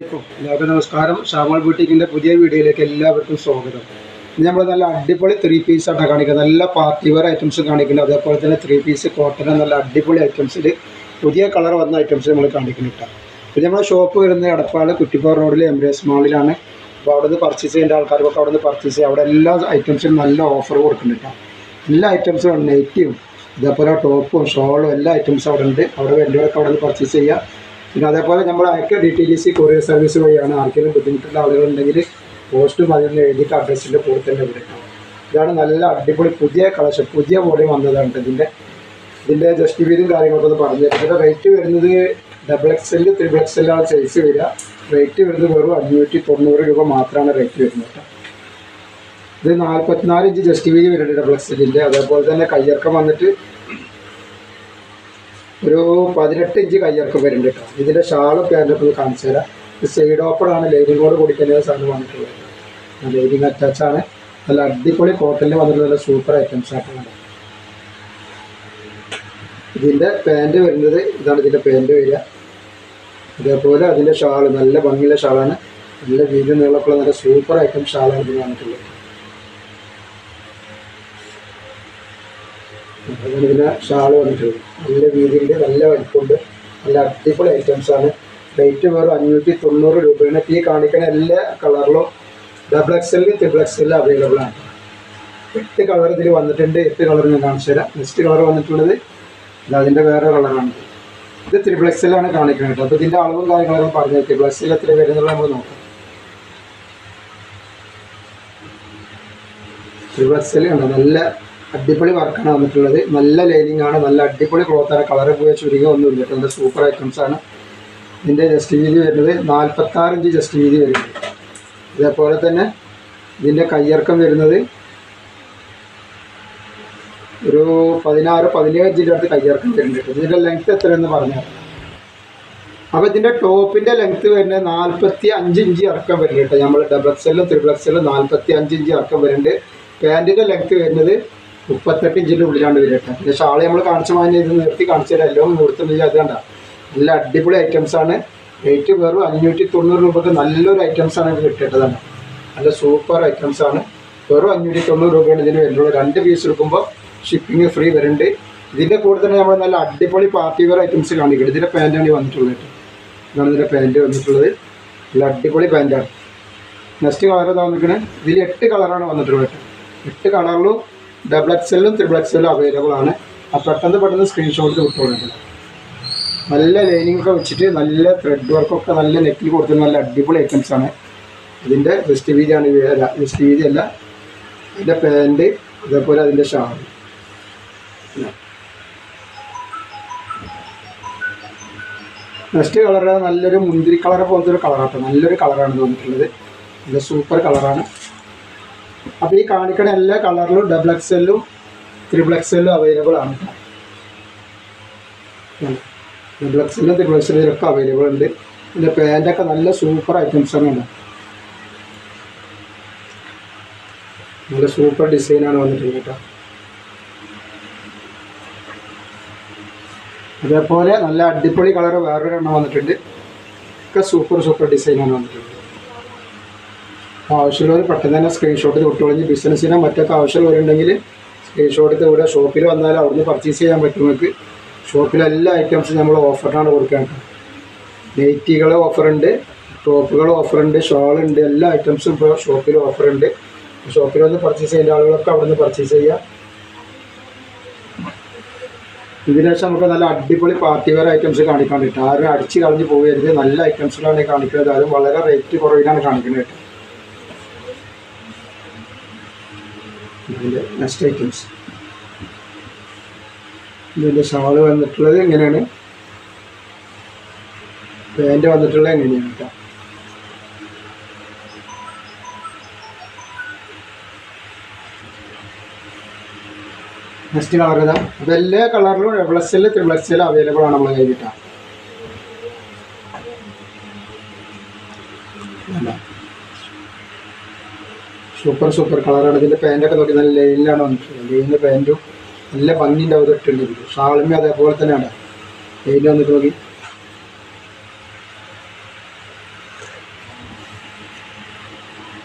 എല്ലാവർക്കും നമസ്കാരം. ഷാമോൾ ബുട്ടിക്കിന്റെ പുതിയ വീഡിയോയിലേക്ക് എല്ലാവർക്കും സ്വാഗതം. നമ്മൾ നല്ല അടിപൊളി ത്രീ പീസ് ആണ് കാണിക്കുന്നത്. നല്ല പാർട്ടി വെയർ ഐറ്റംസ് കാണിക്കുന്നത് അതേപോലെ തന്നെ ത്രീ പീസ് കോട്ടൺ നല്ല അടിപൊളി ഐറ്റംസിൽ പുതിയ കളർ വന്ന ഐറ്റംസ് നമ്മൾ കാണിക്കുന്നുണ്ട് പിന്നെ നമ്മുടെ ഷോപ്പ് വരുന്നത് അടപ്പാട് കുറ്റിപ്പാറ റോഡിൽ എംബ്രേസ് മാളിലാണ് അപ്പോൾ അവിടെ നിന്ന് പർച്ചേസ് ചെയ്യേണ്ട ആൾക്കാർക്കൊക്കെ അവിടെ നിന്ന് പർച്ചേസ് ചെയ്യുക അവിടെ എല്ലാ ഐറ്റംസിനും നല്ല ഓഫർ കൊടുക്കുന്നുണ്ട് എല്ലാ ഐറ്റംസും നെറ്റിയും ഇതേപോലെ ടോപ്പും ഷോളും എല്ലാ ഐറ്റംസും അവിടെ ഉണ്ട് അവിടെ വേണ്ടവരൊക്കെ അവിടെ നിന്ന് പർച്ചേസ് ചെയ്യുക പിന്നെ അതേപോലെ നമ്മൾ അയക്ക D T D C courier service വഴിയാണ് ആർക്കെങ്കിലും ബുദ്ധിമുട്ടുള്ള ആളുകളുണ്ടെങ്കിൽ പോസ്റ്റും അതിൽ എഴുതിയിട്ട് അഡ്രസ്സിന്റെ കൂടെ തന്നെ വിളിക്കണം ഇതാണ് നല്ല അടിപൊളി പുതിയ കളക്ഷൻ പുതിയ വോളിയം വന്നതാണ് ഇതിന്റെ. ഇതിന്റെ ജസ്റ്റ് വീതും കാര്യങ്ങളൊക്കെ ഒന്ന് പറഞ്ഞു തരാം. ഇതിന്റെ റേറ്റ് വരുന്നത് ഡബിൾ എക്സ് എല്ലിൽ ത്രിബിൾ എക്സ് എല്ലാണ് സൈസ് വരിക. റേറ്റ് വരുന്നത് വെറും അഞ്ഞൂറ്റി തൊണ്ണൂറ് രൂപ മാത്രമാണ് റേറ്റ് വരുന്നത് ഇത് നാൽപ്പത്തിനാല് ഇഞ്ച് ജസ്റ്റ് വീതി വരുന്നുണ്ട് ഡബിൾ എക്സ് എല്ലിന്റെ അതേപോലെ തന്നെ കയ്യിറക്കം വന്നിട്ട് ഒരു പതിനെട്ട് ഇഞ്ച് കയ്യിറക്കം വരുന്നുണ്ട് കേട്ടോ. ഇതിന്റെ ഷാളും പാന്റൊക്കെ കാണിച്ചു തരാം. സൈഡ് സൈഡ് ഓപ്പണാണ് ലൈനിങ് കൂടെ കൊടുക്കുന്ന സാധനം വന്നിട്ടുള്ളത്. ലൈനിങ് ആണ്. നല്ല അടിപൊളി കോട്ടണിൽ വന്നിട്ടുള്ള സൂപ്പർ ഐറ്റംസ് ആയിട്ടാണ് ഇതിന്റെ പാന്റ് വരുന്നത് ഇതാണ് ഇതിന്റെ പാന്റ് വരിക. അതേപോലെ അതിന്റെ ഷാൾ നല്ല ഭംഗിയുള്ള ഷാളാണ്. നല്ല വീതി നീളക്കുള്ള നല്ല സൂപ്പർ ഐറ്റം ഷാളാണ് ഇതിന് വന്നിട്ടുള്ളത്. അതാണ് ഇതിന് ഷാൾ നല്ല രീതിയിൽ നല്ല വലിപ്പമുണ്ട്. നല്ല അടിപൊളി ഐറ്റംസ് ആണ്. റേറ്റ് വെറും അഞ്ഞൂറ്റി തൊണ്ണൂറ് രൂപയാണ്. ഈ കാണിക്കുന്ന എല്ലാ കളറിലും ഡബിൾ എക്സ് എല്ലിൽ ത്രിബിൾ എക്സ് എല്ലിൽ അവൈലബിൾ ആണ്. എട്ട് കളർ ഇതിൽ വന്നിട്ടുണ്ട്. എട്ട് കളർ ഞാൻ കാണിച്ചു തരാം. നെക്സ്റ്റ് കളർ വന്നിട്ടുള്ളത് ഇത് അതിന്റെ വേറെ കളറാണ് ഇത് ത്രിബിൾ എക്സ് എല്ലാണ് കാണിക്കുന്നത് കേട്ടോ. അപ്പോൾ ഇതിന്റെ അളവും കാര്യങ്ങളൊക്കെ പറഞ്ഞു ത്രിബിൾ എക്സ് എൽ എത്ര വരുന്നുള്ള നമ്മൾ നോക്കാം. ത്രിബിൾ എക്സ് എൽ കണ്ടോ? നല്ല അടിപൊളി വർക്കാണ് വന്നിട്ടുള്ളത്. നല്ല ലൈനിങ് ആണ് നല്ല അടിപൊളി ക്ലോത്താണ് കളർ പോയ ചുരുങ്ങി ഒന്നും ഇല്ല നല്ല സൂപ്പർ ഐറ്റംസ് ആണ്. ഇതിന്റെ ജസ്റ്റ് വീതി വരുന്നത് നാൽപ്പത്താറ് ഇഞ്ച് ജസ്റ്റ് വീതി വരുന്നത് ഇതേപോലെ തന്നെ ഇതിന്റെ കയ്യിറക്കം വരുന്നത് ഒരു പതിനാറ് പതിനേഴ് ഇഞ്ചിന്റെ അടുത്ത് കയ്യിറക്കം വരുന്നുണ്ട് ഇതിന്റെ ലെങ്ത്ത് എത്രയെന്ന് പറഞ്ഞാൽ അപ്പോൾ ഇതിന്റെ ടോപ്പിന്റെ ലെങ്ത്ത് വരുന്നത് നാൽപ്പത്തി അഞ്ച് ഇഞ്ച് ഇറക്കം വരുന്നുണ്ട് നമ്മൾ ഡബിൾ എക്സലും ത്രിബിൾ എക്സലും നാൽപ്പത്തി അഞ്ച് ഇഞ്ച് ഇറക്കം വരുന്നുണ്ട്. പാന്റിന്റെ ലെങ്ത്ത് വരുന്നത് മുപ്പത്തെട്ട് ഇഞ്ചിന്റെ ഉള്ളിലാണ് വരട്ടെ പിന്നെ ഷാൾ നമ്മൾ കാണിച്ച മാതിരി ഇത് നിർത്തി കാണിച്ചു തരാം. എല്ലാം നിർത്തുന്നില്ല അത് കണ്ട. നല്ല അടിപൊളി ഐറ്റംസ് ആണ്. റേറ്റ് വെറും അഞ്ഞൂറ്റി തൊണ്ണൂറ് രൂപക്ക് നല്ലൊരു ഐറ്റംസ് ആണ് ഇത് കിട്ടേണ്ടതാണ് നല്ല സൂപ്പർ ഐറ്റംസ് ആണ്. വെറും അഞ്ഞൂറ്റി തൊണ്ണൂറ് രൂപയാണ് ഇതിന് വരുന്നത്. രണ്ട് പീസ് എടുക്കുമ്പോൾ ഷിപ്പിംഗ് ഫ്രീ വരുന്നുണ്ട്. ഇതിന്റെ കൂടെ തന്നെ നമ്മൾ നല്ല അടിപൊളി പാർട്ടി വെയർ ഐറ്റംസ് കാണിക്കുന്നത് ഇതിന്റെ പാന്റാണ് വന്നിട്ടുള്ളത് കേട്ടോ. ഇതാണ് ഇതിന്റെ പാന്റ് വന്നിട്ടുള്ളത്. നല്ല അടിപൊളി പാന്റാണ് നെക്സ്റ്റ് കളർ വന്നിരിക്കുന്നത് ഇതിൽ എട്ട് കളറാണ് വന്നിട്ടുള്ളത് എട്ട് കളറിലും ഡബിൾ എക്സലും ത്രിബിൾ എക്സലും അവൈലബിൾ ആണ്. ആ പെട്ടെന്ന് പെട്ടെന്ന് സ്ക്രീൻഷോട്ട് കിട്ടുന്നുണ്ട് നല്ല ലൈനിങ് ഒക്കെ വെച്ചിട്ട് നല്ല ത്രെഡ് വർക്കൊക്കെ നല്ല നെക്കിൽ കൊടുത്തിട്ട് നല്ല അടിപൊളി ഐറ്റംസ് ആണ്. ഇതിന്റെ വെസ്റ്റ് വീതിയാണ് വെസ്റ്റ് വീതി അല്ല ഇതിന്റെ പാന്റ് അതേപോലെ അതിന്റെ ഷാൾ നെക്സ്റ്റ് കളർ നല്ലൊരു മുന്തിരി കളർ പോലത്തെ ഒരു കളറാട്ടോ നല്ലൊരു കളറാണ് തോന്നിയിട്ടുള്ളത് നല്ല സൂപ്പർ കളറാണ് അപ്പോൾ ഈ കാണിക്കുന്ന എല്ലാ കളറിലും ഡബിൾ എക്സലും ത്രിബിൾ എക്സലും അവൈലബിൾ ആണ്. ഡബിൾ എക്സലും ത്രിബിൾ എക്സലും ഇതിലൊക്കെ അവൈലബിൾ ഉണ്ട്. ഇതിന്റെ പാന്റൊക്കെ നല്ല സൂപ്പർ ഐറ്റംസ് ആണ് ഉണ്ട് നല്ല സൂപ്പർ ഡിസൈനാണ് വന്നിട്ടുള്ളത് കേട്ടോ. അതേപോലെ നല്ല അടിപൊളി കളർ വേറൊരെണ്ണം വന്നിട്ടുണ്ട്. ഒക്കെ സൂപ്പർ സൂപ്പർ ഡിസൈനാണ് അപ്പോൾ ആവശ്യമുള്ളവർ പെട്ടെന്ന് തന്നെ സ്ക്രീൻഷോട്ടിൽ ഒട്ടുകളഞ്ഞ് ബിസിനസ്സിനോ മറ്റൊക്കെ ആവശ്യമുള്ളവരുണ്ടെങ്കിൽ സ്ക്രീൻഷോട്ടിൽ ഇവിടെ ഷോപ്പിൽ വന്നാൽ അവിടുന്ന് പർച്ചേസ് ചെയ്യാൻ പറ്റും നിങ്ങൾക്ക്. ഷോപ്പിലെ എല്ലാ ഐറ്റംസും നമ്മൾ ഓഫറിനാണ് കൊടുക്കേണ്ടത് നൈറ്റികൾ ഓഫറുണ്ട് ടോപ്പുകൾ ഓഫറുണ്ട് ഷോളുണ്ട് എല്ലാ ഐറ്റംസും ഇപ്പോൾ ഷോപ്പിൽ ഓഫറുണ്ട് ഷോപ്പിൽ വന്ന് പർച്ചേസ് ചെയ്യേണ്ട ആളുകളൊക്കെ അവിടെ നിന്ന് പർച്ചേസ് ചെയ്യാം ഇതിനുശേഷം നമുക്ക് നല്ല അടിപൊളി പാർട്ടി വെയർ ഐറ്റംസ് കാണിക്കാൻ കിട്ടും ആരും അടിച്ച് കളഞ്ഞ് പോകരുത്. നല്ല ഐറ്റംസിലാണ് കാണിക്കുന്നത്. അതും വളരെ റേറ്റ് കുറവിലാണ് കാണിക്കുന്നത് ഇതിന്റെ നെക്സ്റ്റ് ഐറ്റംസ്. ഇതിന്റെ ഷാൾ വന്നിട്ടുള്ളത് എങ്ങനെയാണ്? പാന്റ് വന്നിട്ടുള്ളത് എങ്ങനെയാണ് കേട്ടോ നെക്സ്റ്റ് കളർ ഇതാ. അപ്പോൾ എല്ലാ കളറിലും double X L triple X L available ആണ് നമ്മൾ കിട്ടാം സൂപ്പർ സൂപ്പർ കളറാണ്. ഇതിന്റെ പാന്റൊക്കെ നോക്കി നല്ല ലൈനിലാണ് വന്നിട്ടുള്ളത്. ലൈനിന്റെ പാന്റും നല്ല ഭംഗിന്റെ അത് ഇട്ടുണ്ട് ഷാളുമേ അതേപോലെ തന്നെയാണ്. ലൈനിൽ വന്നിട്ട് നോക്കി.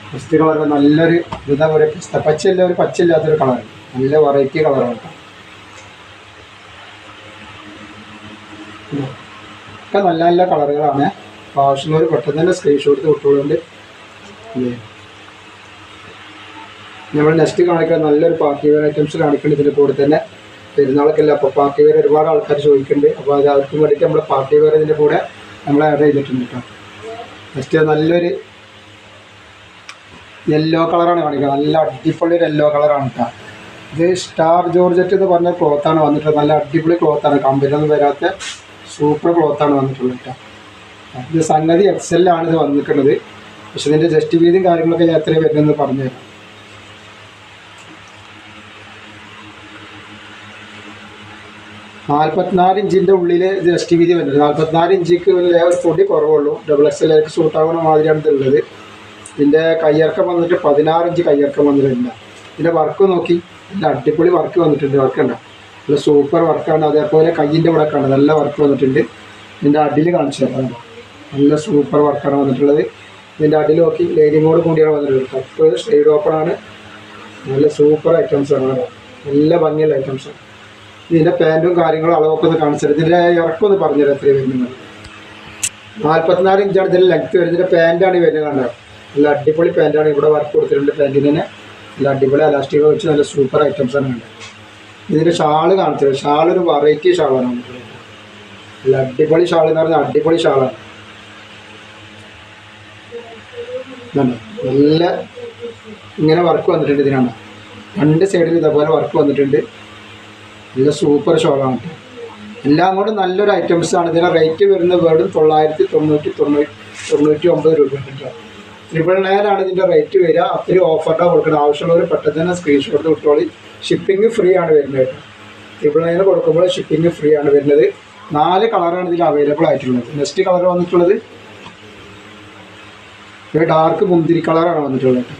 ക്രിസ്തി കളറ് നല്ലൊരു ഇതാ പറയുക പിസ്ത പച്ചയല്ല ഒരു പച്ചയില്ലാത്തൊരു കളറാണ് നല്ല വെറൈറ്റി കളറാണ്. ഒക്കെ നല്ല നല്ല കളറുകളാണ്. ആവശ്യമുള്ളവർ പെട്ടെന്ന് തന്നെ സ്ക്രീൻഷോട്ട് വിട്ടുകൊണ്ട് നമ്മൾ നെക്സ്റ്റ് കാണിക്കുന്ന നല്ലൊരു പാർട്ടി വെയർ ഐറ്റംസ് കാണിക്കുന്നുണ്ട് ഇതിന്റെ കൂടെ തന്നെ. പെരുന്നാളൊക്കെ അപ്പോൾ പാർട്ടി വെയർ ഒരുപാട് ആൾക്കാർ ചോദിക്കുന്നുണ്ട് അപ്പോൾ അത് അവർക്ക് വേണ്ടിയിട്ട് നമ്മൾ പാർട്ടി വെയർ ഇതിന്റെ കൂടെ നമ്മൾ ആഡ് ചെയ്തിട്ടുണ്ട് കേട്ടോ നെക്സ്റ്റ് നല്ലൊരു യെല്ലോ കളറാണ് കാണിക്കുക. നല്ല അടിപൊളി ഒരു യെല്ലോ കളറാണ് കേട്ടോ ഇത് സ്റ്റാർ ജോർജറ്റ് എന്ന് പറഞ്ഞ ക്ലോത്താണ് വന്നിട്ടുള്ളത്. നല്ല അടിപൊളി ക്ലോത്താണ് കമ്പനിയൊന്നും വരാത്ത സൂപ്പർ ക്ലോത്താണ് വന്നിട്ടുള്ളത് കേട്ടോ ഇത് സംഗതി എക്സെല്ലാണ് ഇത് വന്നിട്ടുള്ളത്. പക്ഷെ ഇതിന്റെ ജസ്റ്റ് വീതിയും കാര്യങ്ങളൊക്കെ ഞാൻ എത്രയും വരുന്നതെന്ന് പറഞ്ഞു തരാം നാൽപ്പത്തിനാല് ഇഞ്ചിന്റെ ഉള്ളിൽ ജസ്റ്റ് വീതി വരുന്നത് നാൽപ്പത്തിനാല് ഇഞ്ചിക്ക് ഒരു പൊടി കുറവുള്ളൂ. ഡബിൾ എക്സ് എല്ലേക്ക് സൂട്ട് ആവുന്ന മാതിരിയാണ് ഇതുള്ളത് ഇതിന്റെ കയ്യിറക്കം വന്നിട്ട് പതിനാറ് ഇഞ്ച് കയ്യിറക്കം വന്നിട്ടില്ല ഇതിന്റെ വർക്ക് നോക്കി. നല്ല അടിപൊളി വർക്ക് വന്നിട്ടുണ്ട്. വർക്ക് ഉണ്ടോ നല്ല സൂപ്പർ വർക്കാണ് അതേപോലെ കയ്യിന്റെ ഇവിടെ കാണുന്നത് നല്ല വർക്ക് വന്നിട്ടുണ്ട്. ഇതിന്റെ അടിയിൽ കാണിച്ചു തരാം? നല്ല സൂപ്പർ വർക്കാണ് വന്നിട്ടുള്ളത്. ഇതിന്റെ അടിയിൽ നോക്കി. ലൈനിങ്ങോട് കൂടിയാണ് വന്നിട്ടുള്ളത്. കപ്പ് സ്റ്റേഡ് ഓപ്പൺ ആണ്. നല്ല സൂപ്പർ ഐറ്റംസ് ആണ്. നല്ല ഭംഗിയുള്ള ഐറ്റംസ് ആണ്. ഇതിന്റെ പാന്റും കാര്യങ്ങളും അളവൊക്കെ ഒന്ന് കാണിച്ചത് ഇതിന്റെ ഇറക്കം ഒന്ന് പറഞ്ഞുതരാം എത്രയും വരുന്നത്. നാൽപ്പത്തിനാല് ഇഞ്ചാണ് ഇതിന്റെ ലെങ്ത് വരുന്നത്. ഇതിന്റെ പാന്റാണ് വരുന്നത് കണ്ടത് നല്ല അടിപൊളി പാന്റാണ് ഇവിടെ വർക്ക് കൊടുത്തിട്ടുണ്ട് പാന്റിന് തന്നെ. നല്ല അടിപൊളി അലാസ്റ്റിക് വെച്ച് നല്ല സൂപ്പർ ഐറ്റംസ് ആണ് കണ്ടത് ഇതിന്റെ ഷാൾ കാണിച്ചത് ഷാൾ ഒരു വെറൈറ്റി ഷാളാണ് നമുക്ക് നല്ല അടിപൊളി ഷാൾ എന്ന് പറഞ്ഞാൽ അടിപൊളി ഷാളാണ് നല്ല ഇങ്ങനെ വർക്ക് വന്നിട്ടുണ്ട് ഇതിനാണ്. രണ്ട് സൈഡിൽ ഇതേപോലെ വർക്ക് വന്നിട്ടുണ്ട്. നല്ല സൂപ്പർ ഷോളാണ് എല്ലാം കൊണ്ടും നല്ലൊരു ഐറ്റംസ് ആണ്. ഇതിന്റെ റേറ്റ് വരുന്നത് വെറും തൊള്ളായിരത്തി തൊണ്ണൂറ്റി തൊണ്ണൂറ്റി തൊണ്ണൂറ്റി ഒമ്പത് രൂപ ട്രിപ്പിൾ നയൻ ആണ് ഇതിന്റെ റേറ്റ് വരിക. അത്രയും ഓഫറിന്റെ കൊടുക്കുന്നത് ആവശ്യമുള്ളവർ പെട്ടെന്ന് തന്നെ സ്ക്രീൻഷോട്ട് വിട്ടോളി ഷിപ്പിംഗ് ഫ്രീ ആണ് വരുന്നത് ട്രിപ്പിൾ നയൻ കൊടുക്കുമ്പോൾ ഷിപ്പിംഗ് ഫ്രീ ആണ് വരുന്നത്. നാല് കളറാണ് ഇതിൽ അവൈലബിൾ ആയിട്ടുള്ളത്. നെക്സ്റ്റ് കളർ വന്നിട്ടുള്ളത് ഡാർക്ക് മുന്തിരി കളറാണ് വന്നിട്ടുള്ളത്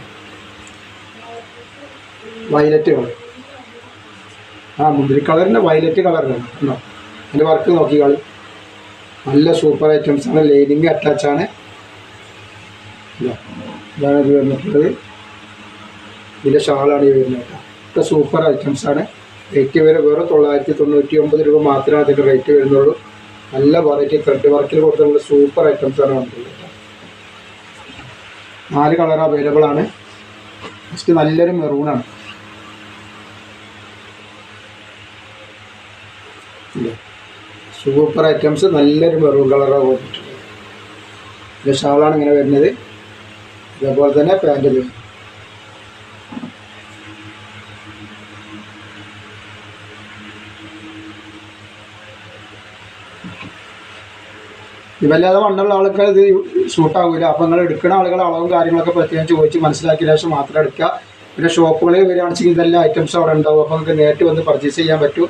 വയലറ്റ് കളർ ആ മുന്തിരി കളറിന്റെ വയലറ്റ് കളറാണ് ഉണ്ടോ? അതിന്റെ വർക്ക് നോക്കി കളി. നല്ല സൂപ്പർ ഐറ്റംസ് ആണ് ലൈനിങ് അറ്റാച്ച് ആണ്. ഇതാ, ഇതാണ് ഇത് വന്നിട്ടുള്ളത്. ഇതിന്റെ ഷാളാണ് ഈ വരുന്നത് കേട്ടോ. ഒക്കെ സൂപ്പർ ഐറ്റംസ് ആണ്. റേറ്റ് വരെ വെറും തൊള്ളായിരത്തി തൊണ്ണൂറ്റി ഒമ്പത് രൂപ മാത്രമേ അതിന്റെ റേറ്റ് വരുന്നുള്ളൂ. നല്ല വെറൈറ്റി ത്രെഡ് വർക്കിൽ കൊടുത്തുള്ള സൂപ്പർ ഐറ്റംസ് ആണ് വന്നിട്ടുള്ളത് നാല് കളർ അവൈലബിൾ ആണ്. ഫസ്റ്റ് നല്ലൊരു മെറൂണാണ് സൂപ്പർ ഐറ്റംസ് നല്ലൊരു മെറൂൺ കളറാണ് വന്നിട്ടുള്ളത് ഇതിന്റെ ഷാളാണ് ഇങ്ങനെ വരുന്നത്. ഇതേപോലെ തന്നെ പാന്റ് ഇത് ഇവല്ലാതെ വണ്ണുള്ള ആൾക്കാർ ഇത് ഷൂട്ടാവില്ല അപ്പം നിങ്ങൾ എടുക്കുന്ന ആളുകൾ അളവും കാര്യങ്ങളൊക്കെ പ്രത്യേകം ചോദിച്ച് മനസ്സിലാക്കിയ ശേഷം മാത്രം എടുക്കുക. പിന്നെ ഷോപ്പുകളിൽ വരികയാണെന്നുവെച്ചാൽ ഇതെല്ലാം ഐറ്റംസ് അവിടെ ഉണ്ടാവും. അപ്പോൾ നിങ്ങൾക്ക് നേരിട്ട് വന്ന് പർച്ചേസ് ചെയ്യാൻ പറ്റും.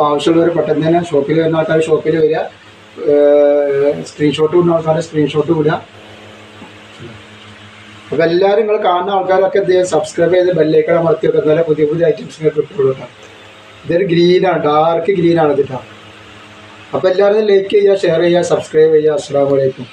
അപ്പോൾ ആവശ്യമുള്ളവർ പെട്ടെന്ന് തന്നെ ഷോപ്പിൽ വരുന്ന ആൾക്കാർ ഷോപ്പിൽ വരിക. സ്ക്രീൻഷോട്ട് വിടുന്ന ആൾക്കാർ സ്ക്രീൻഷോട്ട് വിടുക അപ്പോൾ എല്ലാവരും നിങ്ങൾ കാണുന്ന ആൾക്കാരൊക്കെ സബ്സ്ക്രൈബ് ചെയ്ത് ബെല്ലേക്കട അമർത്തി വെക്കുക. എന്നാലേ പുതിയ പുതിയ ഐറ്റംസ് നിങ്ങൾക്ക് കിട്ടുള്ളൂ കേട്ടോ ഇതൊരു ഗ്രീനാണ് ഡാർക്ക് ഗ്രീനാണ് കേട്ടോ അപ്പോൾ എല്ലാവരും ലൈക്ക് ചെയ്യുക ഷെയർ ചെയ്യുക സബ്സ്ക്രൈബ് ചെയ്യുക. അസ്സാം വലൈക്കും